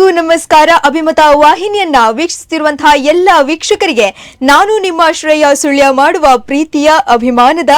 ಎಲ್ಲರಿಗೂ ನಮಸ್ಕಾರ. ಅಭಿಮತ ವಾಹಿನಿಯನ್ನ ವೀಕ್ಷಿಸುತ್ತಿರುವಂತಹ ಎಲ್ಲ ವೀಕ್ಷಕರಿಗೆ ನಾನು ನಿಮ್ಮ ಶ್ರೇಯ ಸುಳ್ಯ ಮಾಡುವ ಪ್ರೀತಿಯ, ಅಭಿಮಾನದ,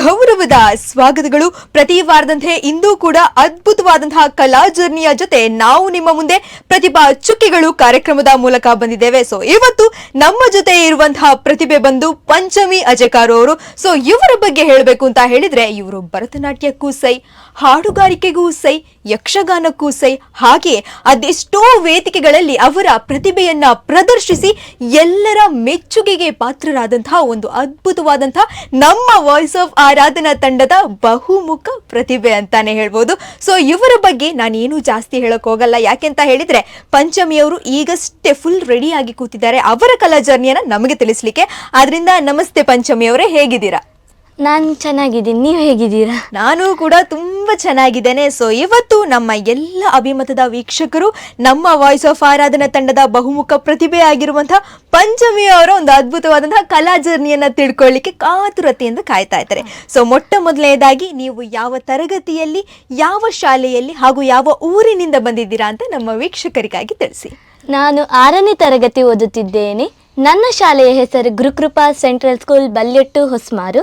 ಗೌರವದ ಸ್ವಾಗತಗಳು. ಪ್ರತಿ ವಾರದಂತೆ ಇಂದು ಕೂಡ ಅದ್ಭುತವಾದಂತಹ ಕಲಾ ಜರ್ನಿಯ ಜೊತೆ ನಾವು ನಿಮ್ಮ ಮುಂದೆ ಪ್ರತಿಭಾ ಚುಕ್ಕಿಗಳು ಕಾರ್ಯಕ್ರಮದ ಮೂಲಕ ಬಂದಿದ್ದೇವೆ. ಸೊ ಇವತ್ತು ನಮ್ಮ ಜೊತೆ ಇರುವಂತಹ ಪ್ರತಿಭೆ ಬಂದು ಪಂಚಮಿ ಅಜಕಾರು ಅವರು. ಸೊ ಇವರ ಬಗ್ಗೆ ಹೇಳಬೇಕು ಅಂತ ಹೇಳಿದ್ರೆ ಇವರು ಭರತನಾಟ್ಯಕ್ಕೂ ಸೈ, ಹಾಡುಗಾರಿಕೆಗೂ ಸೈ, ಯಕ್ಷಗಾನಕ್ಕೂ ಸೈ, ಹಾಗೆ ಅದೆಷ್ಟೋ ವೇದಿಕೆಗಳಲ್ಲಿ ಅವರ ಪ್ರತಿಭೆಯನ್ನ ಪ್ರದರ್ಶಿಸಿ ಎಲ್ಲರ ಮೆಚ್ಚುಗೆಗೆ ಪಾತ್ರರಾದಂತಹ ಒಂದು ಅದ್ಭುತವಾದಂತಹ ನಮ್ಮ ವಾಯ್ಸ್ ಆಫ್ ಆರಾಧನಾ ತಂಡದ ಬಹುಮುಖ ಪ್ರತಿಭೆ ಅಂತಾನೆ ಹೇಳ್ಬೋದು. ಸೊ ಇವರ ಬಗ್ಗೆ ನಾನೇನು ಜಾಸ್ತಿ ಹೇಳಕ್ ಹೋಗಲ್ಲ. ಯಾಕೆಂತ ಹೇಳಿದ್ರೆ, ಪಂಚಮಿಯವರು ಈಗಷ್ಟೇ ಫುಲ್ ರೆಡಿ ಆಗಿ ಕೂತಿದ್ದಾರೆ. ಅವರ ಕಲಾ ಜರ್ನಿಯನ್ನ ನಮಗೆ ತಿಳಿಸ್ಲಿಕ್ಕೆ. ಆದ್ರಿಂದ ನಮಸ್ತೆ ಪಂಚಮಿ ಅವರೇ ಹೇಗಿದ್ದೀರಾ? ನಾನು ಚೆನ್ನಾಗಿದ್ದೀನಿ ನೀವು ಹೇಗಿದ್ದೀರಾ? ನಾನು ಕೂಡ ತುಂಬ ಚೆನ್ನಾಗಿದ್ದೇನೆ. ಸೊ ಇವತ್ತು ನಮ್ಮ ಎಲ್ಲ ಅಭಿಮತದ ವೀಕ್ಷಕರು ನಮ್ಮ ವಾಯ್ಸ್ ಆಫ್ ಆರಾಧನಾ ತಂಡದ ಬಹುಮುಖ ಪ್ರತಿಭೆ ಆಗಿರುವಂತಹ ಪಂಚಮಿ ಅವರ ಒಂದು ಅದ್ಭುತವಾದಂತಹ ಕಲಾ ಜರ್ನಿಯನ್ನ ತಿಳ್ಕೊಳ್ಳಿಕ್ಕೆ ಕಾತುರತೆಯಿಂದ ಕಾಯ್ತಾ ಇದ್ದಾರೆ. ಸೊ ಮೊಟ್ಟ ಮೊದಲನೆಯದಾಗಿ ನೀವು ಯಾವ ತರಗತಿಯಲ್ಲಿ ಯಾವ ಶಾಲೆಯಲ್ಲಿ ಹಾಗೂ ಯಾವ ಊರಿನಿಂದ ಬಂದಿದ್ದೀರಾ ಅಂತ ನಮ್ಮ ವೀಕ್ಷಕರಿಗಾಗಿ ತಿಳಿಸಿ. ನಾನು ಆರನೇ ತರಗತಿ ಓದುತ್ತಿದ್ದೇನೆ. ನನ್ನ ಶಾಲೆಯ ಹೆಸರು ಗುರುಕೃಪಾ ಸೆಂಟ್ರಲ್ ಸ್ಕೂಲ್ ಬಲ್ಲೆಟ್ಟು ಹೊಸ್ಮಾರು.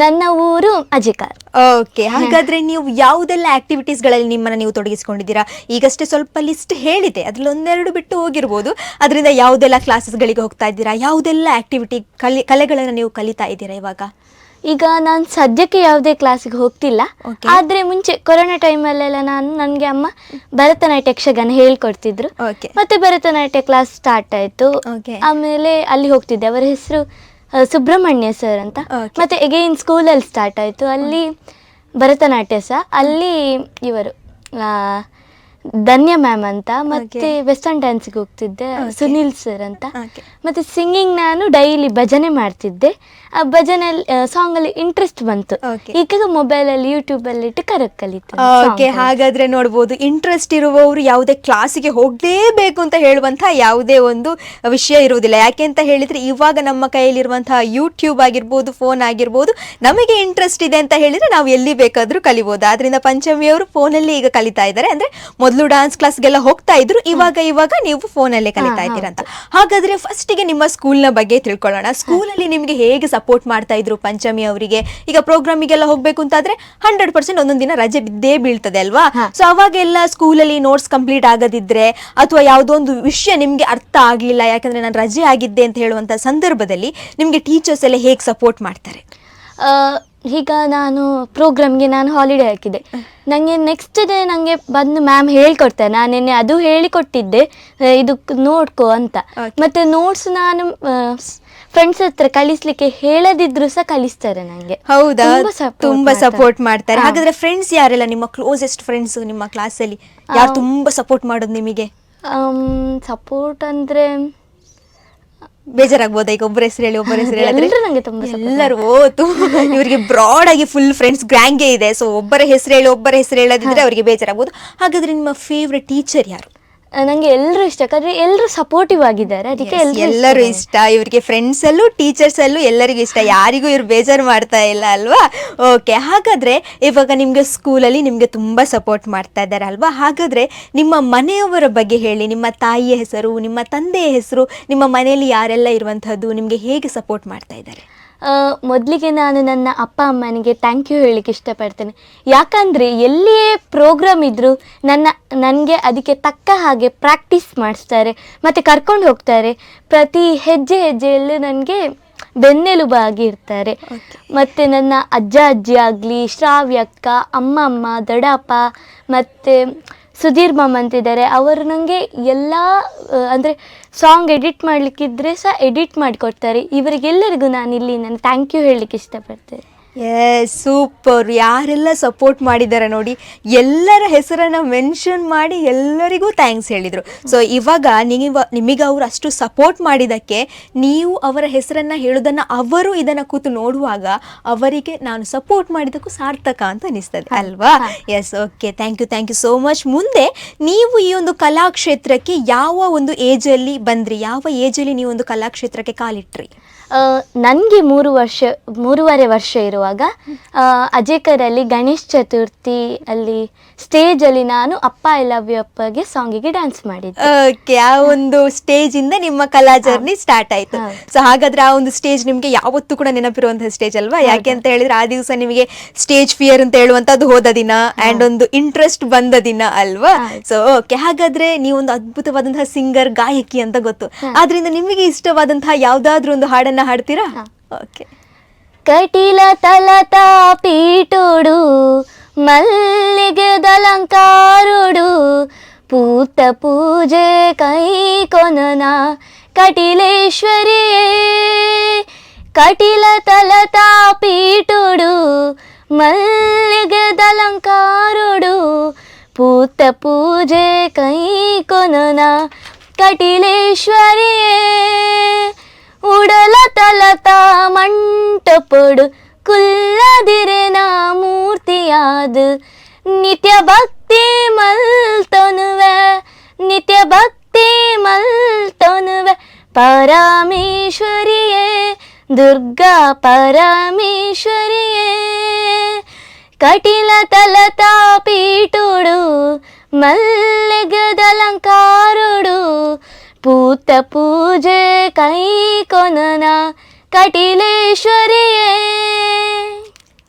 ನನ್ನ ಊರು ಅಜಿಕಾರ್ ಓಕೆ ಹಾಗಾದ್ರೆ ನೀವು ಯಾವುದೆಲ್ಲ ಆಕ್ಟಿವಿಟೀಸ್ಗಳಲ್ಲಿ ನಿಮ್ಮನ್ನ ನೀವು ತೊಡಗಿಸಿಕೊಂಡಿದ್ದೀರಾ? ಈಗಷ್ಟೇ ಸ್ವಲ್ಪ ಲಿಸ್ಟ್ ಹೇಳಿದೆ. ಅದ್ರಲ್ಲಿ ಒಂದೆರಡು ಬಿಟ್ಟು ಹೋಗಿರ್ಬೋದು. ಅದರಿಂದ ಯಾವುದೆಲ್ಲ ಕ್ಲಾಸಸ್ಗಳಿಗೆ ಹೋಗ್ತಾ ಇದ್ದೀರಾ? ಯಾವುದೆಲ್ಲ ಆಕ್ಟಿವಿಟಿ ಕಲಿ ಕಲೆಗಳನ್ನ ನೀವು ಕಲಿತಾ ಇದ್ದೀರಾ ಇವಾಗ? ಈಗ ನಾನು ಸದ್ಯಕ್ಕೆ ಯಾವುದೇ ಕ್ಲಾಸಿಗೆ ಹೋಗ್ತಿಲ್ಲ. ಆದ್ರೆ ಮುಂಚೆ ಕೊರೋನಾ ಟೈಮಲ್ಲೆಲ್ಲ ನಾನು ನನಗೆ ಅಮ್ಮ ಭರತನಾಟ್ಯ ಯಕ್ಷಗಾನ ಹೇಳ್ಕೊಡ್ತಿದ್ರು. ಓಕೆ ಮತ್ತೆ ಭರತನಾಟ್ಯ ಕ್ಲಾಸ್ ಸ್ಟಾರ್ಟ್ ಆಯ್ತು. ಆಮೇಲೆ ಅಲ್ಲಿ ಹೋಗ್ತಿದ್ದೆ. ಅವರ ಹೆಸರು ಸುಬ್ರಹ್ಮಣ್ಯ ಸರ್ ಅಂತ. ಮತ್ತೆ ಎಗೈನ್ ಸ್ಕೂಲಲ್ಲಿ ಸ್ಟಾರ್ಟ್ ಆಯಿತು. ಅಲ್ಲಿ ಭರತನಾಟ್ಯ ಸಹ ಅಲ್ಲಿ ಇವರು ಆ, ಧನ್ಯ ಮ್ಯಾಮ್ ಅಂತ ಮತ್ತೆ ವೆಸ್ಟರ್ನ್ ಡ್ಯಾನ್ಸ್ಗೆ ಹೋಗ್ತಿದ್ದೆ ಸುನಿಲ್ ಸರ್ ಅಂತ. ಮತ್ತೆ ಸಿಂಗಿಂಗ್ ನಾನು ಡೈಲಿ ಭಜನೆ ಮಾಡ್ತಿದ್ದೆ. ಆ ಭಜನೆ ಸಾಂಗ್ ಅಲ್ಲಿ ಇಂಟ್ರೆಸ್ಟ್ ಬಂತು. ಈಗ ಮೊಬೈಲಲ್ಲಿ ಯೂಟ್ಯೂಬಲ್ಲಿ ಇಟ್ಟು ಕರೆಕ್ಟ್ ಕಲಿತು ಓಕೆ ಹಾಗಾದ್ರೆ ನೋಡ್ಬೋದು ಇಂಟ್ರೆಸ್ಟ್ ಇರುವವರು ಯಾವುದೇ ಕ್ಲಾಸಿಗೆ ಹೋಗಲೇಬೇಕು ಅಂತ ಹೇಳುವಂತಹ ಯಾವುದೇ ಒಂದು ವಿಷಯ ಇರುವುದಿಲ್ಲ. ಯಾಕೆ ಅಂತ ಹೇಳಿದ್ರೆ ಇವಾಗ ನಮ್ಮ ಕೈಯಲ್ಲಿರುವಂತಹ ಯೂಟ್ಯೂಬ್ ಆಗಿರ್ಬೋದು ಫೋನ್ ಆಗಿರ್ಬೋದು ನಮಗೆ ಇಂಟ್ರೆಸ್ಟ್ ಇದೆ ಅಂತ ಹೇಳಿದ್ರೆ ನಾವು ಎಲ್ಲಿ ಬೇಕಾದ್ರೂ ಕಲಿಬಹುದು ಆದ್ರಿಂದ ಪಂಚಮಿಯವರು ಫೋನಲ್ಲಿ ಈಗ ಕಲಿತಾ ಇದ್ದಾರೆ. ಅಂದ್ರೆ ಮೊದಲು ಡಾನ್ಸ್ ಕ್ಲಾಸ್ಗೆಲ್ಲ ಹೋಗ್ತಾ ಇದ್ರು ಇವಾಗ ಇವಾಗ ನೀವು ಫೋನಲ್ಲೇ ಕಲಿತಾ ಇದ್ದೀರಂತ ಅಂತ. ಹಾಗಾದ್ರೆ ಫಸ್ಟಿಗೆ ನಿಮ್ಮ ಸ್ಕೂಲ್ನ ಬಗ್ಗೆ ತಿಳ್ಕೊಳ್ಳೋಣ. ಸ್ಕೂಲಲ್ಲಿ ನಿಮಗೆ ಹೇಗೆ ಸಪೋರ್ಟ್ ಮಾಡ್ತಾ ಇದ್ರು ಪಂಚಮಿ ಅವರಿಗೆ? ಈಗ ಪ್ರೋಗ್ರಾಮಿಗೆಲ್ಲ ಹೋಗ್ಬೇಕು ಅಂತಾದ್ರೆ ಹಂಡ್ರೆಡ್ ಪರ್ಸೆಂಟ್ ಒಂದೊಂದು ದಿನ ರಜೆ ಬಿದ್ದೇ ಬೀಳ್ತದೆ ಅಲ್ವಾ? ಸೊ ಅವಾಗೆಲ್ಲ ಸ್ಕೂಲಲ್ಲಿ ನೋಟ್ಸ್ ಕಂಪ್ಲೀಟ್ ಆಗದಿದ್ರೆ ಅಥವಾ ಯಾವುದೋ ಒಂದು ವಿಷಯ ನಿಮ್ಗೆ ಅರ್ಥ ಆಗ್ಲಿಲ್ಲ ಯಾಕಂದ್ರೆ ನಾನು ರಜೆ ಆಗಿದ್ದೆ ಅಂತ ಹೇಳುವಂತ ಸಂದರ್ಭದಲ್ಲಿ ನಿಮ್ಗೆ ಟೀಚರ್ಸ್ ಎಲ್ಲ ಹೇಗೆ ಸಪೋರ್ಟ್ ಮಾಡ್ತಾರೆ? ಈಗ ನಾನು ಪ್ರೋಗ್ರಾಮ್ಗೆ ನಾನು ಹಾಲಿಡೇ ಹಾಕಿದ್ದೆ. ನನಗೆ ನೆಕ್ಸ್ಟ್ ಡೇ ನನಗೆ ಬಂದು ಮ್ಯಾಮ್ ಹೇಳ್ಕೊಡ್ತೇನೆ ನಾನು ನಿನ್ನೆ ಅದು ಹೇಳಿಕೊಟ್ಟಿದ್ದೆ. ಕೊಟ್ಟಿದ್ದೆ ಇದು ನೋಡ್ಕೋ ಅಂತ. ಮತ್ತೆ ನೋಟ್ಸ್ ನಾನು ಫ್ರೆಂಡ್ಸ್ ಹತ್ರ ಕಲಿಸ್ಲಿಕ್ಕೆ ಹೇಳದಿದ್ರು ಸಹ ಕಲಿಸ್ತಾರೆ ನನಗೆ ಹೌದಾ? ತುಂಬಾ ಸಪೋರ್ಟ್ ಮಾಡ್ತಾರೆ. ಹಾಗಾದ್ರೆ ಫ್ರೆಂಡ್ಸ್ ಯಾರೆಲ್ಲ ನಿಮ್ಮ ಕ್ಲೋಸೆಸ್ಟ್ ಫ್ರೆಂಡ್ಸ್ ನಿಮ್ಮ ಕ್ಲಾಸಲ್ಲಿ ಯಾರು ತುಂಬಾ ಸಪೋರ್ಟ್ ಮಾಡೋದು ನಿಮಗೆ? ಸಪೋರ್ಟ್ ಅಂದ್ರೆ ಬೇಜಾರಾಗ್ಬೋದಾ? ಈಗ ಒಬ್ಬರ ಹೆಸರು ಹೇಳಿ ಒಬ್ಬರ ಹೆಸರು ಹೇಳಿದ್ರೆ? ನಂಗೆ ತುಂಬಾ ಎಲ್ಲರೂ ಓತು ಇವರಿಗೆ ಬ್ರಾಡ್ ಆಗಿ ಫುಲ್ ಫ್ರೆಂಡ್ಸ್ ಗ್ಯಾಂಗೇ ಇದೆ. ಸೊ ಒಬ್ಬರ ಹೆಸರು ಹೇಳಿ ಒಬ್ಬರ ಹೆಸರು ಹೇಳದಿದ್ರೆ ಅವರಿಗೆ ಬೇಜಾರಾಗ್ಬೋದು. ಹಾಗಾದ್ರೆ ನಿಮ್ಮ ಫೇವ್ರೆಟ್ ಟೀಚರ್ ಯಾರು? ನನಗೆ ಎಲ್ಲರೂ ಇಷ್ಟ. ಯಾಕಂದ್ರೆ ಎಲ್ಲರೂ ಸಪೋರ್ಟಿವ್ ಆಗಿದ್ದಾರೆ. ಅದಕ್ಕೆ ಎಲ್ಲರೂ ಇಷ್ಟ ಇಷ್ಟ. ಇವರಿಗೆ ಫ್ರೆಂಡ್ಸ್ ಅಲ್ಲೂ ಟೀಚರ್ಸ್ ಅಲ್ಲೂ ಎಲ್ಲರಿಗೂ ಇಷ್ಟ. ಯಾರಿಗೂ ಇವ್ರು ಬೇಜಾರು ಮಾಡ್ತಾ ಇಲ್ಲ ಅಲ್ವಾ? ಓಕೆ ಹಾಗಾದ್ರೆ ಇವಾಗ ನಿಮ್ಗೆ ಸ್ಕೂಲಲ್ಲಿ ನಿಮ್ಗೆ ತುಂಬಾ ಸಪೋರ್ಟ್ ಮಾಡ್ತಾ ಇದ್ದಾರೆ ಅಲ್ವಾ? ಹಾಗಾದ್ರೆ ನಿಮ್ಮ ಮನೆಯವರ ಬಗ್ಗೆ ಹೇಳಿ. ನಿಮ್ಮ ತಾಯಿಯ ಹೆಸರು ನಿಮ್ಮ ತಂದೆಯ ಹೆಸರು ನಿಮ್ಮ ಮನೆಯಲ್ಲಿ ಯಾರೆಲ್ಲ ಇರುವಂತಹದ್ದು ನಿಮ್ಗೆ ಹೇಗೆ ಸಪೋರ್ಟ್ ಮಾಡ್ತಾ ಇದ್ದಾರೆ? ಮೊದಲಿಗೆ ನಾನು ನನ್ನ ಅಪ್ಪ ಅಮ್ಮನಿಗೆ ಥ್ಯಾಂಕ್ ಯು ಹೇಳಲಿಕ್ಕೆ ಇಷ್ಟಪಡ್ತೇನೆ. ಯಾಕಂದರೆ ಎಲ್ಲಿಯೇ ಪ್ರೋಗ್ರಾಮ್ ಇದ್ದರೂ ನನ್ನ ನನಗೆ ಅದಕ್ಕೆ ತಕ್ಕ ಹಾಗೆ ಪ್ರಾಕ್ಟೀಸ್ ಮಾಡಿಸ್ತಾರೆ ಮತ್ತು ಕರ್ಕೊಂಡು ಹೋಗ್ತಾರೆ. ಪ್ರತಿ ಹೆಜ್ಜೆ ಹೆಜ್ಜೆಯಲ್ಲೂ ನನಗೆ ಬೆನ್ನೆಲುಬಾಗಿರ್ತಾರೆ ಮತ್ತು ನನ್ನ ಅಜ್ಜ ಅಜ್ಜಿ ಆಗಲಿ ಶ್ರಾವ್ಯಕ್ಕ ಅಮ್ಮಮ್ಮ ಅಮ್ಮ ದೊಡ್ಡಪ್ಪ ಮತ್ತು ಸುಧೀರ್ ಮಾಮ್ ಅಂತಿದ್ದಾರೆ. ಅವರು ನನಗೆ ಎಲ್ಲ ಅಂದರೆ ಸಾಂಗ್ ಎಡಿಟ್ ಮಾಡಲಿಕ್ಕಿದ್ರೆ ಸಹ ಎಡಿಟ್ ಮಾಡಿಕೊಡ್ತಾರೆ. ಇವರಿಗೆಲ್ಲರಿಗೂ ನಾನು ಇಲ್ಲಿ ನಾನು ಥ್ಯಾಂಕ್ ಯು ಹೇಳಲಿಕ್ಕೆ ಇಷ್ಟಪಡ್ತೇನೆ. ಎಸ್ ಸೂಪರ್ ಯಾರೆಲ್ಲ ಸಪೋರ್ಟ್ ಮಾಡಿದ್ದಾರೆ ನೋಡಿ, ಎಲ್ಲರ ಹೆಸರನ್ನ ಮೆನ್ಷನ್ ಮಾಡಿ ಎಲ್ಲರಿಗೂ ಥ್ಯಾಂಕ್ಸ್ ಹೇಳಿದರು. ಸೊ ಇವಾಗ ನೀವು ನಿಮಗೆ ಅವರು ಅಷ್ಟು ಸಪೋರ್ಟ್ ಮಾಡಿದ್ದಕ್ಕೆ ನೀವು ಅವರ ಹೆಸರನ್ನ ಹೇಳೋದನ್ನ ಅವರು ಇದನ್ನ ಕೂತು ನೋಡುವಾಗ ಅವರಿಗೆ ನಾನು ಸಪೋರ್ಟ್ ಮಾಡಿದ್ದಕ್ಕೂ ಸಾರ್ಥಕ ಅಂತ ಅನಿಸ್ತದೆ, ಅಲ್ವಾ? Yes okay thank you thank you so much ಮುಂದೆ ನೀವು ಈ ಒಂದು ಕಲಾಕ್ಷೇತ್ರಕ್ಕೆ ಯಾವ ಒಂದು ಏಜಲ್ಲಿ ಬಂದ್ರಿ? ಯಾವ ಏಜಲ್ಲಿ ನೀವು ಒಂದು ಕಲಾಕ್ಷೇತ್ರಕ್ಕೆ ಕಾಲಿಟ್ರಿ? ನನಗೆ ಮೂರು ವರ್ಷ ಮೂರುವರೆ ವರ್ಷ ಇರುವಾಗ ಅಜೇಕರಲ್ಲಿ ಗಣೇಶ್ ಚತುರ್ಥಿ ಅಲ್ಲಿ ಸ್ಟೇಜಲ್ಲಿ ನಾನು ಅಪ್ಪ ಐ ಲವ್ ಯು ಅಪ್ಪಗೆ ಸಾಂಗಿಗೆ ಡ್ಯಾನ್ಸ್ ಮಾಡಿದ್ದೆ. ಓಕೆ ಆ ಒಂದು ಸ್ಟೇಜ್ ಇಂದ ನಿಮ್ಮ ಕಲಾ ಜರ್ನಿ ಸ್ಟಾರ್ಟ್ ಆಯ್ತು. ಸೊ ಹಾಗಾದ್ರೆ ಆ ಒಂದು ಸ್ಟೇಜ್ ನಿಮ್ಗೆ ಯಾವತ್ತೂ ಕೂಡ ನೆನಪಿರುವಂತಹ ಸ್ಟೇಜ್ ಅಲ್ವಾ? ಯಾಕೆ ಅಂತ ಹೇಳಿದ್ರೆ ಆ ದಿವಸ ನಿಮಗೆ ಸ್ಟೇಜ್ ಫಿಯರ್ ಅಂತ ಹೇಳುವಂತದ್ದು ಹೋದ ದಿನ ಅಂಡ್ ಒಂದು ಇಂಟ್ರೆಸ್ಟ್ ಬಂದ ದಿನ ಅಲ್ವಾ. ಸೊ ಓಕೆ ಹಾಗಾದ್ರೆ ನೀವೊಂದು ಒಂದು ಅದ್ಭುತವಾದಂತಹ ಸಿಂಗರ್ ಗಾಯಕಿ ಅಂತ ಗೊತ್ತು. ಆದ್ರಿಂದ ನಿಮಗೆ ಇಷ್ಟವಾದಂತಹ ಯಾವ್ದಾದ್ರು ಒಂದು ಹಾಡನ್ನ ಹಾಡ್ತೀರಾ ಓಕೆ ಕಟಿಲ ತಲತ ಪೀಟುಡು ಮಲ್ಲಿಗೆ ದಲಂಕಾರುಡು ಪೂತ ಪೂಜೆ ಕೈ ಕೊನನ ಕಟಿಲೇಶ್ವರಿಯೇ ಕಟಿಲ ತಲತ ಪೀಟುಡು ಮಲ್ಲಿಗೆ ದಲಂಕಾರುಡು ಪೂತ ಪೂಜೆ ಕೈ ಕೊನನ ಕಟಿಲೇಶ್ವರಿಯೇ ಉಡಲ ತಲತ ಮಂಟಪೊಡು ಕುಲ್ಲದಿರೆನ ಮೂರ್ತಿಯಾದ ನಿತ್ಯ ಭಕ್ತಿ ಮಲ್ತೊನುವೆ ನಿತ್ಯ ಭಕ್ತಿ ಮಲ್ತೊನುವೆ ಪರಮೇಶ್ವರಿಯೇ ದುರ್ಗಾ ಪರಮೇಶ್ವರಿಯೇ ಕಟಿಲ ತಲತ ಪೀಟುಡು ಮಲ್ಲಿಗದಲಂಕಾರುಡು పూత పూజ కై కొననా కటిలేశ్వరియే.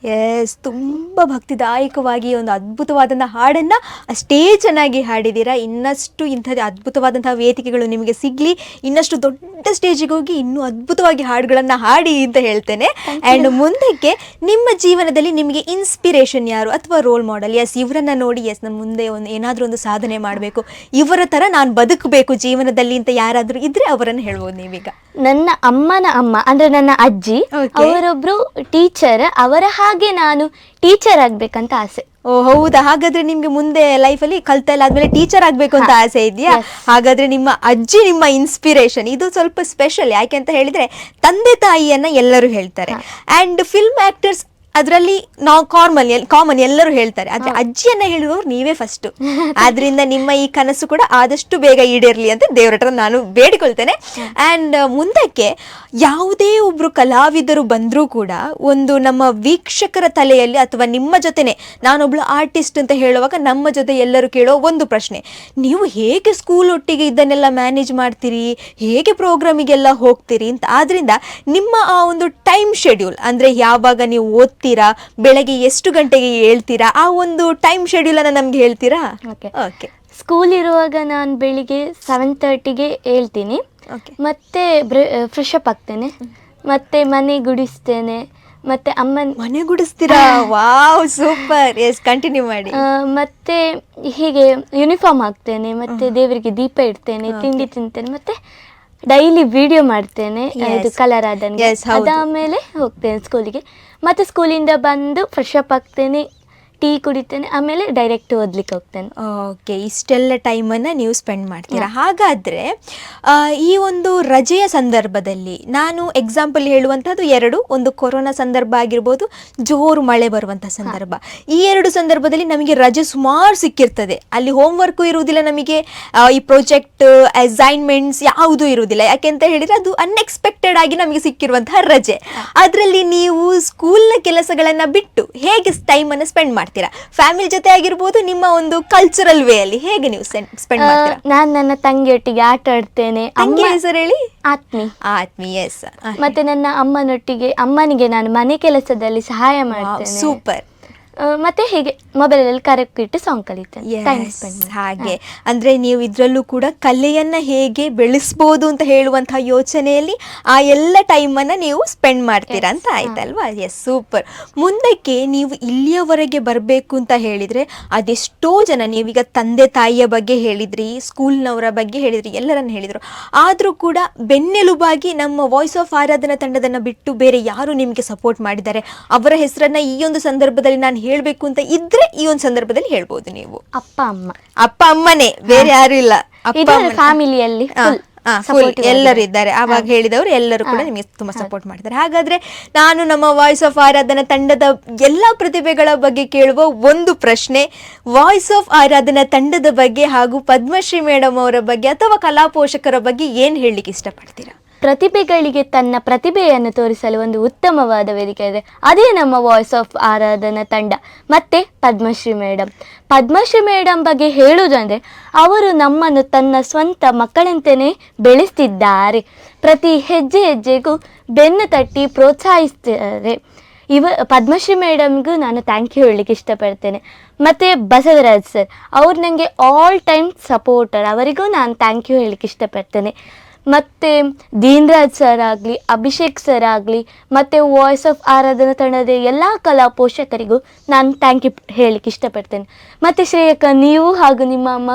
ಎಸ್ ತುಂಬ ಭಕ್ತಿದಾಯಕವಾಗಿ ಒಂದು ಅದ್ಭುತವಾದಂತಹ ಹಾಡನ್ನ ಅಷ್ಟೇ ಚೆನ್ನಾಗಿ ಹಾಡಿದ್ದೀರಾ. ಇನ್ನಷ್ಟು ಇಂಥದ್ದು ಅದ್ಭುತವಾದಂತಹ ವೇದಿಕೆಗಳು ನಿಮಗೆ ಸಿಗ್ಲಿ. ಇನ್ನಷ್ಟು ದೊಡ್ಡ ಸ್ಟೇಜಿಗೆ ಹೋಗಿ ಇನ್ನೂ ಅದ್ಭುತವಾಗಿ ಹಾಡುಗಳನ್ನು ಹಾಡಿ ಅಂತ ಹೇಳ್ತೇನೆ. ಆ್ಯಂಡ್ ಮುಂದಕ್ಕೆ ನಿಮ್ಮ ಜೀವನದಲ್ಲಿ ನಿಮಗೆ ಇನ್ಸ್ಪಿರೇಷನ್ ಯಾರು ಅಥವಾ ರೋಲ್ ಮಾಡೆಲ್ ಎಸ್ ಇವರನ್ನ ನೋಡಿ ಎಸ್ ನಮ್ಮ ಮುಂದೆ ಒಂದು ಏನಾದರೂ ಒಂದು ಸಾಧನೆ ಮಾಡಬೇಕು. ಇವರ ಥರ ನಾನು ಬದುಕಬೇಕು ಜೀವನದಲ್ಲಿ ಅಂತ ಯಾರಾದರೂ ಇದ್ದರೆ ಅವರನ್ನು ಹೇಳ್ಬೋದು ನೀವೀಗ. ನನ್ನ ಅಮ್ಮನ ಅಮ್ಮ ಅಂದ್ರೆ ನನ್ನ ಅಜ್ಜಿ ಅವರೊಬ್ಬರು ಟೀಚರ್ ಅವರ ಹಾಗೆ ನಾನು ಟೀಚರ್ ಆಗ್ಬೇಕಂತ ಆಸೆ. ಓ ಹೌದಾ? ಹಾಗಾದ್ರೆ ನಿಮ್ಗೆ ಮುಂದೆ ಲೈಫಲ್ಲಿ ಅಲ್ಲಿ ಇಲ್ಲ ಆದ್ಮೇಲೆ ಟೀಚರ್ ಆಗ್ಬೇಕು ಅಂತ ಆಸೆ ಇದೆಯಾ? ಹಾಗಾದ್ರೆ ನಿಮ್ಮ ಅಜ್ಜಿ ನಿಮ್ಮ ಇನ್ಸ್ಪಿರೇಷನ್ ಇದು ಸ್ವಲ್ಪ ಸ್ಪೆಷಲ್ ಯಾಕೆ ಅಂತ ಹೇಳಿದ್ರೆ ತಂದೆ ತಾಯಿಯನ್ನ ಎಲ್ಲರೂ ಹೇಳ್ತಾರೆ. ಅಂಡ್ ಫಿಲ್ಮ್ ಆಕ್ಟರ್ಸ್ ಅದರಲ್ಲಿ ನಾವು ಕಾಮನ್ ಕಾಮನ್ ಎಲ್ಲರೂ ಹೇಳ್ತಾರೆ. ಆದ್ರೆ ಅಜ್ಜಿಯನ್ನ ಹೇಳುವವರು ನೀವೇ ಫಸ್ಟ್ ಆದ್ರಿಂದ ನಿಮ್ಮ ಈ ಕನಸು ಕೂಡ ಆದಷ್ಟು ಬೇಗ ಈಡೇರ್ಲಿ ಅಂತ ದೇವರ ಹತ್ರ ನಾನು ಬೇಡಿಕೊಳ್ತೇನೆ. ಅಂಡ್ ಮುಂದಕ್ಕೆ ಯಾವುದೇ ಒಬ್ರು ಕಲಾವಿದರು ಬಂದರೂ ಕೂಡ ಒಂದು ನಮ್ಮ ವೀಕ್ಷಕರ ತಲೆಯಲ್ಲಿ ಅಥವಾ ನಿಮ್ಮ ಜೊತೆನೆ ನಾನೊಬ್ಳು ಆರ್ಟಿಸ್ಟ್ ಅಂತ ಹೇಳುವಾಗ ನಮ್ಮ ಜೊತೆ ಎಲ್ಲರೂ ಕೇಳೋ ಒಂದು ಪ್ರಶ್ನೆ. ನೀವು ಹೇಗೆ ಸ್ಕೂಲ್ ಒಟ್ಟಿಗೆ ಇದನ್ನೆಲ್ಲ ಮ್ಯಾನೇಜ್ ಮಾಡ್ತೀರಿ? ಹೇಗೆ ಪ್ರೋಗ್ರಾಮಿಗೆಲ್ಲ ಹೋಗ್ತೀರಿ ಅಂತ. ಆದ್ರಿಂದ ನಿಮ್ಮ ಆ ಒಂದು ಟೈಮ್ ಶೆಡ್ಯೂಲ್ ಅಂದ್ರೆ ಯಾವಾಗ ನೀವು ಓದ್ತೀರಾ ಬೆಳಗ್ಗೆ ಎಷ್ಟು ಗಂಟೆಗೆ ಹೇಳ್ತೀರಾ? ಆ ಒಂದು ಟೈಮ್ ಶೆಡ್ಯೂಲ್ ಅನ್ನ ನಮ್ಗೆ ಹೇಳ್ತೀರಾ? ಓಕೆ ಓಕೆ ಸ್ಕೂಲ್ ಇರುವಾಗ ನಾನು ಬೆಳಿಗ್ಗೆ ಸೆವೆನ್ ತರ್ಟಿಗೆ ಹೇಳ್ತೀನಿ. ಓಕೆ ಮತ್ತೆ ಫ್ರೆಶ್ ಅಪ್ ಆಗ್ತೇನೆ. ಮತ್ತೆ ಮನೆ ಗುಡಿಸ್ತೇನೆ. ಮತ್ತೆ ಅಮ್ಮನ ಮನೆ ಗುಡಿಸ್ತೀರಾ? ವಾವ್ ಸೂಪರ್ ಎಸ್ ಕಂಟಿನ್ಯೂ ಮಾಡಿ. ಮತ್ತೆ ಹೀಗೆ ಯೂನಿಫಾರ್ಮ್ ಹಾಕ್ತೇನೆ. ಮತ್ತೆ ದೇವರಿಗೆ ದೀಪ ಇಡ್ತೇನೆ. ತಿಂಡಿ ತಿಂತೇನೆ. ಮತ್ತೆ ಡೈಲಿ ವಿಡಿಯೋ ಮಾಡ್ತೇನೆ ಇದು. ಕಲರ್ ಆದಂಗೆ ಮೇಲೆ ಹೌದು. ಅದಾದ್ಮೇಲೆ ಹೋಗ್ತೇನೆ ಸ್ಕೂಲಿಗೆ ಮತ್ತೆ ಸ್ಕೂಲಿಂದ ಬಂದು ಫ್ರೆಶ್ ಅಪ್ ಆಗ್ತೇನೆ ಟೀ ಕುಡಿತೇನೆ ಆಮೇಲೆ ಡೈರೆಕ್ಟ್ ಓದ್ಲಿಕ್ಕೆ ಹೋಗ್ತೇನೆ. ಓಕೆ ಇಷ್ಟೆಲ್ಲ ಟೈಮನ್ನು ನೀವು ಸ್ಪೆಂಡ್ ಮಾಡ್ತೀರಾ? ಹಾಗಾದರೆ ಈ ಒಂದು ರಜೆಯ ಸಂದರ್ಭದಲ್ಲಿ ನಾನು ಎಕ್ಸಾಂಪಲ್ ಹೇಳುವಂಥದ್ದು ಎರಡು ಒಂದು ಕೊರೋನಾ ಸಂದರ್ಭ ಆಗಿರ್ಬೋದು ಜೋರು ಮಳೆ ಬರುವಂಥ ಸಂದರ್ಭ. ಈ ಎರಡು ಸಂದರ್ಭದಲ್ಲಿ ನಮಗೆ ರಜೆ ಸುಮಾರು ಸಿಕ್ಕಿರ್ತದೆ. ಅಲ್ಲಿ ಹೋಮ್ವರ್ಕು ಇರುವುದಿಲ್ಲ ನಮಗೆ ಈ ಪ್ರಾಜೆಕ್ಟ್ ಅಸೈನ್ಮೆಂಟ್ಸ್ ಯಾವುದೂ ಇರುವುದಿಲ್ಲ. ಯಾಕೆಂತ ಹೇಳಿದರೆ ಅದು ಅನ್ಎಕ್ಸ್ಪೆಕ್ಟೆಡ್ ಆಗಿ ನಮಗೆ ಸಿಕ್ಕಿರುವಂತಹ ರಜೆ. ಅದರಲ್ಲಿ ನೀವು ಸ್ಕೂಲ್ನ ಕೆಲಸಗಳನ್ನು ಬಿಟ್ಟು ಹೇಗೆ ಟೈಮನ್ನು ಸ್ಪೆಂಡ್ ಮಾಡ್ತೀರಾ? ಫ್ಯಾಮಿಲಿ ಜೊತೆ ಆಗಿರ್ಬೋದು ನಿಮ್ಮ ಒಂದು ಕಲ್ಚರಲ್ ವೇ ಅಲ್ಲಿ ಹೇಗೆ ನೀವು ಸ್ಪೆಂಡ್ ಮಾಡ್ತೀರಾ? ನಾನು ನನ್ನ ತಂಗಿಯೊಟ್ಟಿಗೆ ಆಟ ಆಡ್ತೇನೆ. ತಂಗಿ ಹೆಸರು ಹೇಳಿ? ಆತ್ಮಿ. ಆತ್ಮಿ ಎಸ್ ಮತ್ತೆ ನನ್ನ ಅಮ್ಮನೊಟ್ಟಿಗೆ ಅಮ್ಮನಿಗೆ ನಾನು ಮನೆ ಕೆಲಸದಲ್ಲಿ ಸಹಾಯ ಮಾಡ್ತೇನೆ. ಸೂಪರ್ ಮತ್ತೆ ಹೀಗೆ ಮೊಬೈಲಲ್ಲಿ ಕರೆಕ್ಟ್ ಇಟ್ಟು ಸಾಂಗ್ ಕಲಿತೇನೆ ಟೈಮ್ ಸ್ಪೆಂಡ್ ಹಾಗೆ. ಅಂದ್ರೆ ನೀವು ಇದ್ರಲ್ಲೂ ಕೂಡ ಕಲೆಯನ್ನ ಹೇಗೆ ಬೆಳೆಸ್ಬೋದು ಅಂತ ಹೇಳುವಂತಹ ಯೋಚನೆಯಲ್ಲಿ ಆ ಎಲ್ಲ ಟೈಮನ್ನ ನೀವು ಸ್ಪೆಂಡ್ ಮಾಡ್ತೀರಾ ಅಂತ ಆಯ್ತಲ್ವಾ? ಎಸ್ ಸೂಪರ್ ಮುಂದಕ್ಕೆ ನೀವು ಇಲ್ಲಿಯವರೆಗೆ ಬರಬೇಕು ಅಂತ ಹೇಳಿದ್ರೆ ಅದೆಷ್ಟೋ ಜನ ನೀವೀಗ ತಂದೆ ತಾಯಿಯ ಬಗ್ಗೆ ಹೇಳಿದ್ರಿ ಸ್ಕೂಲ್ನವರ ಬಗ್ಗೆ ಹೇಳಿದ್ರಿ ಎಲ್ಲರನ್ನ ಹೇಳಿದ್ರು. ಆದರೂ ಕೂಡ ಬೆನ್ನೆಲುಬಾಗಿ ನಮ್ಮ ವಾಯ್ಸ್ ಆಫ್ ಆರಾಧನಾ ತಂಡದನ್ನ ಬಿಟ್ಟು ಬೇರೆ ಯಾರು ನಿಮಗೆ ಸಪೋರ್ಟ್ ಮಾಡಿದ್ದಾರೆ? ಅವರ ಹೆಸರನ್ನ ಈ ಒಂದು ಸಂದರ್ಭದಲ್ಲಿ ನಾನು ಹೇಳಬೇಕು ಅಂತ ಇದ್ರೆ ಈ ಒಂದು ಸಂದರ್ಭದಲ್ಲಿ ಹೇಳ್ಬೋದು ನೀವು. ಅಪ್ಪ ಅಮ್ಮ. ಅಪ್ಪ ಅಮ್ಮನೇ ಬೇರೆ ಯಾರು ಇಲ್ಲ. ಅಪ್ಪ ಅಮ್ಮನೇ. ಫ್ಯಾಮಿಲಿಯಲ್ಲಿ ಆ, ಆ, full ಎಲ್ಲರೂ ಇದ್ದಾರೆ. ಆವಾಗ ಹೇಳಿದವರು ಎಲ್ಲರೂ ಕೂಡ ನಿಮಗೆ ತುಂಬಾ ಸಪೋರ್ಟ್ ಮಾಡಿದ್ದಾರೆ. ಹಾಗಾದ್ರೆ ನಾನು ನಮ್ಮ ವಾಯ್ಸ್ ಆಫ್ ಆರಾಧನಾ ತಂಡದ ಎಲ್ಲಾ ಪ್ರತಿಭೆಗಳ ಬಗ್ಗೆ ಕೇಳುವ ಒಂದು ಪ್ರಶ್ನೆ ವಾಯ್ಸ್ ಆಫ್ ಆರಾಧನಾ ತಂಡದ ಬಗ್ಗೆ ಹಾಗೂ ಪದ್ಮಶ್ರೀ ಮೇಡಮ್ ಅವರ ಬಗ್ಗೆ ಅಥವಾ ಕಲಾ ಪೋಷಕರ ಬಗ್ಗೆ ಏನ್ ಹೇಳಲಿಕ್ಕೆ ಇಷ್ಟಪಡ್ತೀರಾ? ಪ್ರತಿಭೆಗಳಿಗೆ ತನ್ನ ಪ್ರತಿಭೆಯನ್ನು ತೋರಿಸಲು ಒಂದು ಉತ್ತಮವಾದ ವೇದಿಕೆ ಇದೆ. ಅದೇ ನಮ್ಮ ವಾಯ್ಸ್ ಆಫ್ ಆರಾಧನಾ ತಂಡ. ಮತ್ತೆ ಪದ್ಮಶ್ರೀ ಮೇಡಮ್ ಪದ್ಮಶ್ರೀ ಮೇಡಮ್ ಬಗ್ಗೆ ಹೇಳುವುದಂದ್ರೆ, ಅವರು ನಮ್ಮನ್ನು ತನ್ನ ಸ್ವಂತ ಮಕ್ಕಳಂತೆಯೇ ಬೆಳೆಸ್ತಿದ್ದಾರೆ. ಪ್ರತಿ ಹೆಜ್ಜೆ ಹೆಜ್ಜೆಗೂ ಬೆನ್ನು ತಟ್ಟಿ ಪ್ರೋತ್ಸಾಹಿಸ್ತಾರೆ. ಇವ, ಪದ್ಮಶ್ರೀ ಮೇಡಮ್ಗೂ ನಾನು ಥ್ಯಾಂಕ್ ಯು ಹೇಳಲಿಕ್ಕೆ ಇಷ್ಟಪಡ್ತೇನೆ. ಮತ್ತು ಬಸವರಾಜ್ ಸರ್, ಅವ್ರು ನನಗೆ ಆಲ್ ಟೈಮ್ ಸಪೋರ್ಟರ್ ಅವರಿಗೂ ನಾನು ಥ್ಯಾಂಕ್ ಯು ಹೇಳಲಿಕ್ಕೆ ಇಷ್ಟಪಡ್ತೇನೆ. ಮತ್ತು ದೀನ್ರಾಜ್ ಸರ್ ಆಗಲಿ, ಅಭಿಷೇಕ್ ಸರ್ ಆಗಲಿ, ಮತ್ತು ವಾಯ್ಸ್ ಆಫ್ ಆರಾಧನಾ ತಂಡದ ಎಲ್ಲ ಕಲಾ ಪೋಷಕರಿಗೂ ನಾನು ಥ್ಯಾಂಕ್ ಯು ಹೇಳಲಿಕ್ಕೆ ಇಷ್ಟಪಡ್ತೇನೆ. ಮತ್ತು ಶ್ರೇಯಕ ನೀವು ಹಾಗೂ ನಿಮ್ಮ ಅಮ್ಮ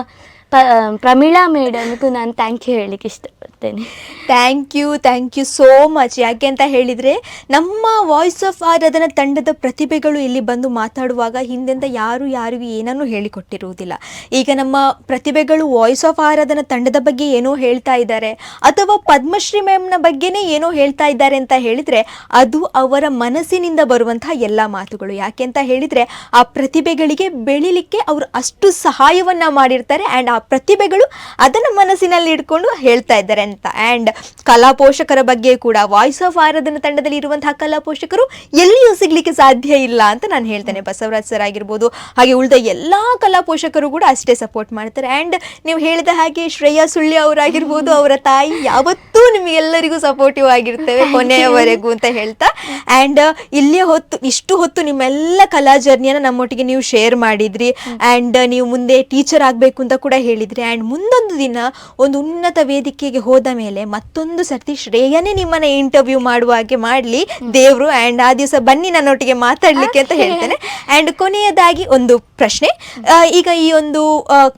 ಪ್ರಮೀಳಾ ಮೇಡಮ್ಗೂ ನಾನು ಥ್ಯಾಂಕ್ ಯು ಹೇಳಲಿಕ್ಕೆ ಇಷ್ಟಪಡ್ತೇನೆ. Thank you thank you so much ಯಾಕೆ ಅಂತ ಹೇಳಿದರೆ, ನಮ್ಮ ವಾಯ್ಸ್ ಆಫ್ ಆರಾಧನ ತಂಡದ ಪ್ರತಿಭೆಗಳು ಇಲ್ಲಿ ಬಂದು ಮಾತಾಡುವಾಗ ಹಿಂದೆಂದ ಯಾರು ಯಾರಿಗೂ ಏನನ್ನೂ ಹೇಳಿಕೊಟ್ಟಿರುವುದಿಲ್ಲ. ಈಗ ನಮ್ಮ ಪ್ರತಿಭೆಗಳು ವಾಯ್ಸ್ ಆಫ್ ಆರಾಧನ ತಂಡದ ಬಗ್ಗೆ ಏನೋ ಹೇಳ್ತಾ ಇದ್ದಾರೆ, ಅಥವಾ ಪದ್ಮಶ್ರೀ ಮ್ಯಾಮ್ನ ಬಗ್ಗೆನೇ ಏನೋ ಹೇಳ್ತಾ ಇದ್ದಾರೆ ಅಂತ ಹೇಳಿದರೆ, ಅದು ಅವರ ಮನಸ್ಸಿನಿಂದ ಬರುವಂತಹ ಎಲ್ಲ ಮಾತುಗಳು. ಯಾಕೆ ಅಂತ ಹೇಳಿದರೆ, ಆ ಪ್ರತಿಭೆಗಳಿಗೆ ಬೆಳಿಲಿಕ್ಕೆ ಅವರು ಅಷ್ಟು ಸಹಾಯವನ್ನು ಮಾಡಿರ್ತಾರೆ ಆ್ಯಂಡ್ ಆ ಪ್ರತಿಭೆಗಳು ಅದನ್ನು ಮನಸ್ಸಿನಲ್ಲಿ ಇಟ್ಕೊಂಡು ಹೇಳ್ತಾ ಇದ್ದಾರೆ. ಅಂತ ಆ್ಯಂಡ್ ಕಲಾ ಪೋಷಕರ ಬಗ್ಗೆ ಕೂಡ ವಾಯ್ಸ್ ಆಫ್ ಆರಾಧನಾ ತಂಡದಲ್ಲಿ ಇರುವಂತಹ ಕಲಾ ಪೋಷಕರು ಎಲ್ಲಿಯೂ ಸಿಗ್ಲಿಕ್ಕೆ ಸಾಧ್ಯ ಇಲ್ಲ ಅಂತ ನಾನು ಹೇಳ್ತೇನೆ. ಬಸವರಾಜ್ ಸರ್ ಆಗಿರ್ಬೋದು, ಹಾಗೆ ಉಳಿದ ಎಲ್ಲ ಕಲಾ ಪೋಷಕರು ಕೂಡ ಅಷ್ಟೇ ಸಪೋರ್ಟ್ ಮಾಡ್ತಾರೆ. ಆ್ಯಂಡ್ ನೀವು ಹೇಳಿದ ಹಾಗೆ ಶ್ರೇಯಾ ಸುಳ್ಯ ಅವರಾಗಿರ್ಬೋದು ಅವರ ತಾಯಿ ಯಾವತ್ತೂ ನಿಮಗೆಲ್ಲರಿಗೂ ಸಪೋರ್ಟಿವ್ ಆಗಿರ್ತೇವೆ ಕೊನೆಯವರೆಗೂ ಅಂತ ಹೇಳ್ತಾ. ಆ್ಯಂಡ್ ಇಲ್ಲಿಯ ಹೊತ್ತು, ಇಷ್ಟು ಹೊತ್ತು ನಿಮ್ಮೆಲ್ಲ ಕಲಾ ಜರ್ನಿಯನ್ನು ನಮ್ಮೊಟ್ಟಿಗೆ ನೀವು ಶೇರ್ ಮಾಡಿದ್ರಿ. ಆ್ಯಂಡ್ ನೀವು ಮುಂದೆ ಟೀಚರ್ ಆಗಬೇಕು ಅಂತ ಕೂಡ ಹೇಳಿದ್ರಿ. ಆ್ಯಂಡ್ ಮುಂದೊಂದು ದಿನ ಒಂದು ಉನ್ನತ ವೇದಿಕೆಗೆ ಮೇಲೆ ಮತ್ತೊಂದು ಸರ್ತಿ ಶ್ರೇಯನೇ ನಿಮ್ಮನ್ನ ಇಂಟರ್ವ್ಯೂ ಮಾಡುವ ಹಾಗೆ ಮಾಡಲಿ. ದೇವರು ಆ್ಯಂಡ್ ಆ ದಿವಸ ಬನ್ನಿ ನನ್ನೊಟ್ಟಿಗೆ ಮಾತಾಡಲಿಕ್ಕೆ ಅಂತ ಹೇಳ್ತೇನೆ. ಆ್ಯಂಡ್ ಕೊನೆಯದಾಗಿ ಒಂದು ಪ್ರಶ್ನೆ. ಈಗ ಈ ಒಂದು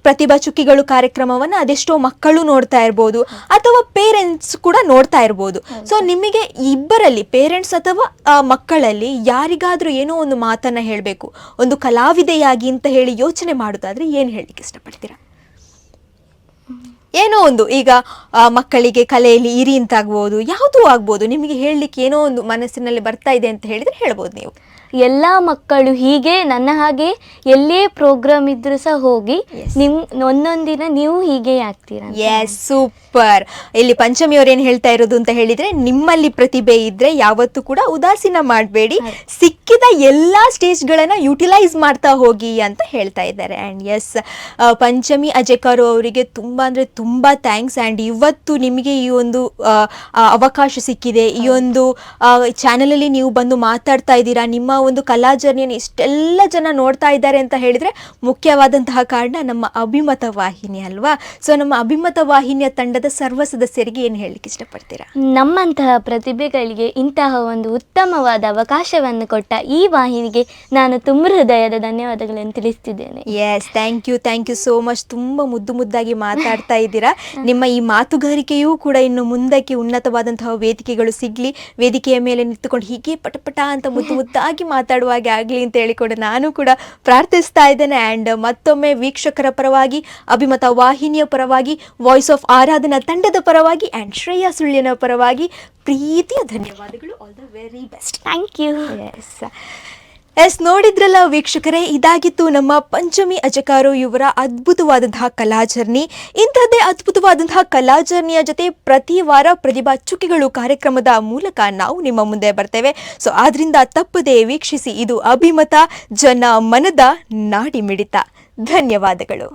ಪ್ರತಿಭಾ ಚುಕ್ಕಿಗಳು ಕಾರ್ಯಕ್ರಮವನ್ನು ಅದೆಷ್ಟೋ ಮಕ್ಕಳು ನೋಡ್ತಾ ಇರ್ಬೋದು. ಅಥವಾ ಪೇರೆಂಟ್ಸ್ ಕೂಡ ನೋಡ್ತಾ ಇರ್ಬೋದು. ಸೊ ನಿಮಗೆ ಇಬ್ಬರಲ್ಲಿ ಪೇರೆಂಟ್ಸ್ ಅಥವಾ ಮಕ್ಕಳಲ್ಲಿ ಯಾರಿಗಾದ್ರೂ ಏನೋ ಒಂದು ಮಾತನ್ನ ಹೇಳಬೇಕು. ಒಂದು ಕಲಾವಿದೆಯಾಗಿ ಅಂತ ಹೇಳಿ ಯೋಚನೆ ಮಾಡೋದಾದ್ರೆ ಏನು ಹೇಳಲಿಕ್ಕೆ ಇಷ್ಟಪಡ್ತೀರಾ? ಏನೋ ಒಂದು ಈಗ ಮಕ್ಕಳಿಗೆ ಕಲೆಯಲ್ಲಿ ಇರಿ ಅಂತ ಆಗ್ಬೋದು, ಯಾವುದೂ ಆಗ್ಬೋದು, ನಿಮಗೆ ಹೇಳಲಿಕ್ಕೆ ಏನೋ ಒಂದು ಮನಸ್ಸಿನಲ್ಲಿ ಬರ್ತಾ ಇದೆ ಅಂತ ಹೇಳಿದರೆ ಹೇಳ್ಬೋದು ನೀವು. ಎಲ್ಲ ಮಕ್ಕಳು ಹೀಗೆ ನನ್ನ ಹಾಗೆ ಎಲ್ಲೇ ಪ್ರೋಗ್ರಾಮ್ ಇದ್ರೂ ಸಹ ಹೋಗಿ ನಿಮ್ ಒಂದೊಂದಿನ ನೀವು ಹೀಗೆ ಆಗ್ತೀರಾ. ಎಸ್ ಸೂಪರ್ ಇಲ್ಲಿ ಪಂಚಮಿ ಅವ್ರು ಏನು ಹೇಳ್ತಾ ಇರೋದು ಅಂತ ಹೇಳಿದ್ರೆ ನಿಮ್ಮಲ್ಲಿ ಪ್ರತಿಭೆ ಇದ್ರೆ ಯಾವತ್ತೂ ಕೂಡ ಉದಾಸೀನ ಮಾಡಬೇಡಿ. ಸಿಕ್ಕಿದ ಎಲ್ಲ ಸ್ಟೇಜ್ಗಳನ್ನ ಯುಟಿಲೈಸ್ ಮಾಡ್ತಾ ಹೋಗಿ ಅಂತ ಹೇಳ್ತಾ ಇದ್ದಾರೆ. ಅಂಡ್ ಎಸ್ ಪಂಚಮಿ ಅಜೇಕಾರು ಅವರಿಗೆ ತುಂಬಾ ಅಂದ್ರೆ ತುಂಬಾ ಥ್ಯಾಂಕ್ಸ್ ಅಂಡ್ ಇವತ್ತು ನಿಮಗೆ ಈ ಒಂದು ಅವಕಾಶ ಸಿಕ್ಕಿದೆ. ಈ ಒಂದು ಚಾನಲಲ್ಲಿ ನೀವು ಬಂದು ಮಾತಾಡ್ತಾ ಇದ್ದೀರಾ ನಿಮ್ಮ ಒಂದು ಕಲಾ ಜರ್ನಿಯನ್ನು ಇಷ್ಟೆಲ್ಲ ಜನ ನೋಡ್ತಾ ಇದ್ದಾರೆ ಅಂತ ಹೇಳಿದ್ರೆ ಮುಖ್ಯವಾದಂತಹ ಕಾರಣ ನಮ್ಮ ಅಭಿಮತ ವಾಹಿನಿ ಅಲ್ವಾ? ಸೊ ನಮ್ಮ ಅಭಿಮತ ವಾಹಿನಿಯ ತಂಡದ ಸರ್ವ ಸದಸ್ಯರಿಗೆ ಏನು ಹೇಳಲಿಕ್ಕೆ ಇಷ್ಟಪಡ್ತೀರಾ? ನಮ್ಮಂತಹ ಪ್ರತಿಭೆಗಳಿಗೆ ಇಂತಹ ಒಂದು ಉತ್ತಮವಾದ ಅವಕಾಶವನ್ನು ಕೊಟ್ಟ ಈ ವಾಹಿನಿಗೆ ನಾನು ತುಂಬ ಹೃದಯದ ಧನ್ಯವಾದಗಳನ್ನು ತಿಳಿಸ್ತಿದ್ದೇನೆ. Yes thank you thank you so much ತುಂಬ ಮುದ್ದು ಮುದ್ದಾಗಿ ಮಾತಾಡ್ತಾ ಇದ್ದೀರಾ. ನಿಮ್ಮ ಈ ಮಾತುಗಾರಿಕೆಯೂ ಕೂಡ ಇನ್ನು ಮುಂದಕ್ಕೆ ಉನ್ನತವಾದಂತಹ ವೇದಿಕೆಗಳು ಸಿಗಲಿ ವೇದಿಕೆಯ ಮೇಲೆ ನಿಂತುಕೊಂಡು ಹೀಗೆ ಪಟಪಟ ಅಂತ ಮುದ್ದು ಮುದ್ದಾಗಿ ಮಾತಾಡುವ ಹಾಗೆ ಆಗಲಿ ಅಂತ ಹೇಳಿ ಕೂಡ ನಾನು ಕೂಡ ಪ್ರಾರ್ಥಿಸ್ತಾ ಇದ್ದೇನೆ. ಆ್ಯಂಡ್ ಮತ್ತೊಮ್ಮೆ ವೀಕ್ಷಕರ ಪರವಾಗಿ, ಅಭಿಮತ ವಾಹಿನಿಯ ಪರವಾಗಿ ವಾಯ್ಸ್ ಆಫ್ ಆರಾಧನಾ ತಂಡದ ಪರವಾಗಿ ಆ್ಯಂಡ್ ಶ್ರೇಯಾ ಸುಳ್ಯನ ಪರವಾಗಿ ಪ್ರೀತಿಯ ಧನ್ಯವಾದಗಳು. All the very best thank you yes yes ನೋಡಿದ್ರಲ್ಲ ವೀಕ್ಷಕರೇ, ಇದಾಗಿತ್ತು ನಮ್ಮ ಪಂಚಮಿ ಅಜಕಾರೋ ಇವರ ಅದ್ಭುತವಾದಂತಹ ಕಲಾಜರ್ನಿ ಇಂಥದ್ದೇ ಅದ್ಭುತವಾದಂತಹ ಜರ್ನಿಯ ಜೊತೆ ಪ್ರತಿ ವಾರ ಪ್ರತಿಭಾ ಚುಕ್ಕಿಗಳು ಕಾರ್ಯಕ್ರಮದ ಮೂಲಕ ನಾವು ನಿಮ್ಮ ಮುಂದೆ ಬರ್ತೇವೆ. ಸೊ, ಆದ್ರಿಂದ ತಪ್ಪದೆ ವೀಕ್ಷಿಸಿ, ಇದು ಅಭಿಮತ, ಜನ ಮನದ ನಾಡಿ ಮಿಡಿತ. ಧನ್ಯವಾದಗಳು.